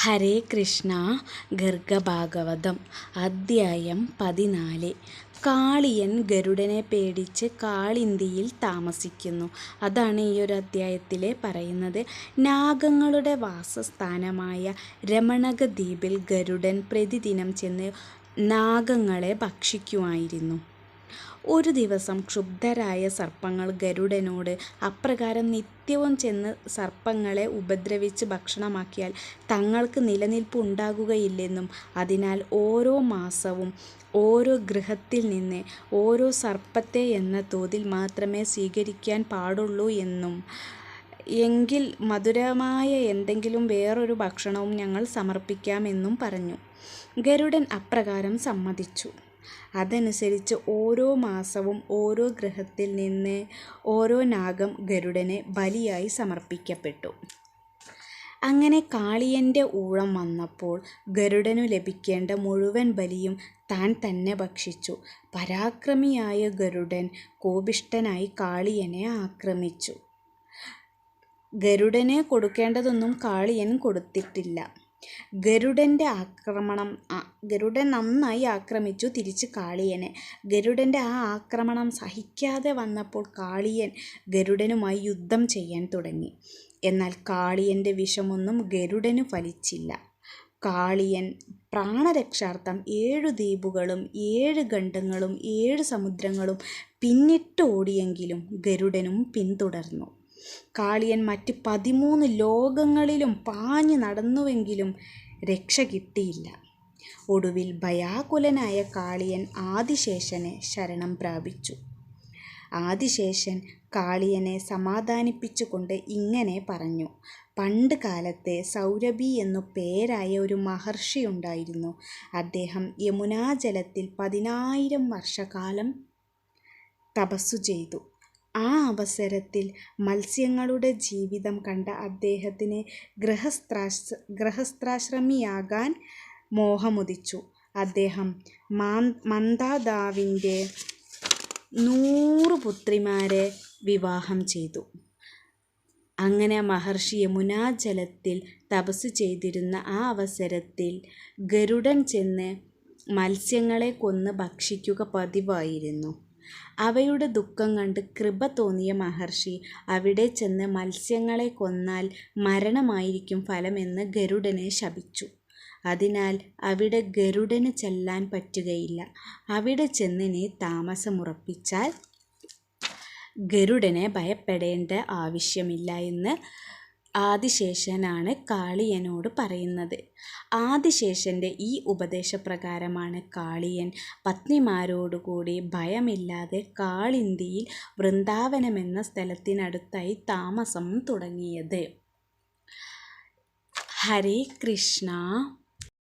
ഹരേ കൃഷ്ണ ഗർഗഭാഗവതം അദ്ധ്യായം പതിനാല്. കാളിയൻ ഗരുഡനെ പേടിച്ച് കാളിന്തിയിൽ താമസിക്കുന്നു. അതാണ് ഈ ഒരു അധ്യായത്തിലെ പറയുന്നത്. നാഗങ്ങളുടെ വാസസ്ഥാനമായ രമണക ദ്വീപിൽ ഗരുഡൻ പ്രതിദിനം ചെന്ന് നാഗങ്ങളെ ഭക്ഷിക്കുമായിരുന്നു. ഒരു ദിവസം ക്ഷുബ്ധരായ സർപ്പങ്ങൾ ഗരുഡനോട് അപ്രകാരം നിത്യവും ചെന്ന് സർപ്പങ്ങളെ ഉപദ്രവിച്ച് ഭക്ഷണമാക്കിയാൽ തങ്ങൾക്ക് നിലനിൽപ്പ് ഉണ്ടാകുകയില്ലെന്നും അതിനാൽ ഓരോ മാസവും ഓരോ ഗൃഹത്തിൽ നിന്ന് ഓരോ സർപ്പത്തെ എന്ന തോതിൽ മാത്രമേ സ്വീകരിക്കാൻ പാടുള്ളൂ എന്നും എങ്കിൽ മധുരമായ എന്തെങ്കിലും വേറൊരു ഭക്ഷണവും ഞങ്ങൾ സമർപ്പിക്കാമെന്നും പറഞ്ഞു. ഗരുഡൻ അപ്രകാരം സമ്മതിച്ചു. അതനുസരിച്ച് ഓരോ മാസവും ഓരോ ഗ്രഹത്തിൽ നിന്ന് ഓരോ നാഗം ഗരുഡനെ ബലിയായി സമർപ്പിക്കപ്പെട്ടു. അങ്ങനെ കാളിയന്റെ ഊഴം വന്നപ്പോൾ ഗരുഡനു ലഭിക്കേണ്ട മുഴുവൻ ബലിയും താൻ തന്നെ ഭക്ഷിച്ചു. പരാക്രമിയായ ഗരുഡൻ കോപിഷ്ടനായി കാളിയനെ ആക്രമിച്ചു. ഗരുഡനെ കൊടുക്കേണ്ടതൊന്നും കാളിയൻ കൊടുത്തിട്ടില്ല. ഗരുഡന്റെ ആക്രമണം ഗരുഡൻ നന്നായി ആക്രമിച്ചു തിരിച്ച് കാളിയനെ. ഗരുഡന്റെ ആ ആക്രമണം സഹിക്കാതെ വന്നപ്പോൾ കാളിയൻ ഗരുഡനുമായി യുദ്ധം ചെയ്യാൻ തുടങ്ങി. എന്നാൽ കാളിയന്റെ വിഷമൊന്നും ഗരുഡന് ഫലിച്ചില്ല. കാളിയൻ പ്രാണരക്ഷാർത്ഥം ഏഴു ദ്വീപുകളും ഏഴ് ഖണ്ഡങ്ങളും ഏഴ് സമുദ്രങ്ങളും പിന്നിട്ട് ഓടിയെങ്കിലും ഗരുഡനും പിന്തുടർന്നു. കാളിയൻ മറ്റ് പതിമൂന്ന് ലോകങ്ങളിലും പാഞ്ഞു നടന്നുവെങ്കിലും രക്ഷ കിട്ടിയില്ല. ഒടുവിൽ ഭയാകുലനായ കാളിയൻ ആദിശേഷനെ ശരണം പ്രാപിച്ചു. ആദിശേഷൻ കാളിയനെ സമാധാനിപ്പിച്ചുകൊണ്ട് ഇങ്ങനെ പറഞ്ഞു. പണ്ട് കാലത്തെ സൗരഭി എന്നു പേരായ ഒരു മഹർഷി ഉണ്ടായിരുന്നു. അദ്ദേഹം യമുനാജലത്തിൽ പതിനായിരം വർഷകാലം തപസ്സു ചെയ്തു. ആ അവസരത്തിൽ മത്സ്യങ്ങളുടെ ജീവിതം കണ്ട അദ്ദേഹത്തിന് ഗൃഹസ്ഥാശ് ഗൃഹസ്ഥാശ്രമിയാകാൻ മോഹമുദിച്ചു. അദ്ദേഹം മന്ദാതാവിന്റെ നൂറ് പുത്രിമാരെ വിവാഹം ചെയ്തു. അങ്ങനെ മഹർഷി യമുനാജലത്തിൽ തപസ് ചെയ്തിരുന്ന ആ അവസരത്തിൽ ഗരുഡൻ ചെന്ന് മത്സ്യങ്ങളെ കൊന്ന് ഭക്ഷിക്കുക പതിവായിരുന്നു. അവയുടെ ദുഃഖം കണ്ട് കൃപ തോന്നിയ മഹർഷി അവിടെ ചെന്ന് മത്സ്യങ്ങളെ കൊന്നാൽ മരണമായിരിക്കും ഫലമെന്ന് ഗരുഡനെ ശപിച്ചു. അതിനാൽ അവിടെ ഗരുഡന് ചെല്ലാൻ പറ്റുകയില്ല. അവിടെ ചെന്ന് നീ താമസമുറപ്പിച്ചാൽ ഗരുഡനെ ഭയപ്പെടേണ്ട ആവശ്യമില്ല എന്ന് ആദിശേഷനാണ് കാളിയനോട് പറയുന്നത്. ആദിശേഷന്റെ ഈ ഉപദേശപ്രകാരമാണ് കാളിയൻ പത്നിമാരോടുകൂടി ഭയമില്ലാതെ കാളിന്തിയിൽ വൃന്ദാവനമെന്ന സ്ഥലത്തിനടുത്തായി താമസം തുടങ്ങിയത്. ഹരേ കൃഷ്ണ.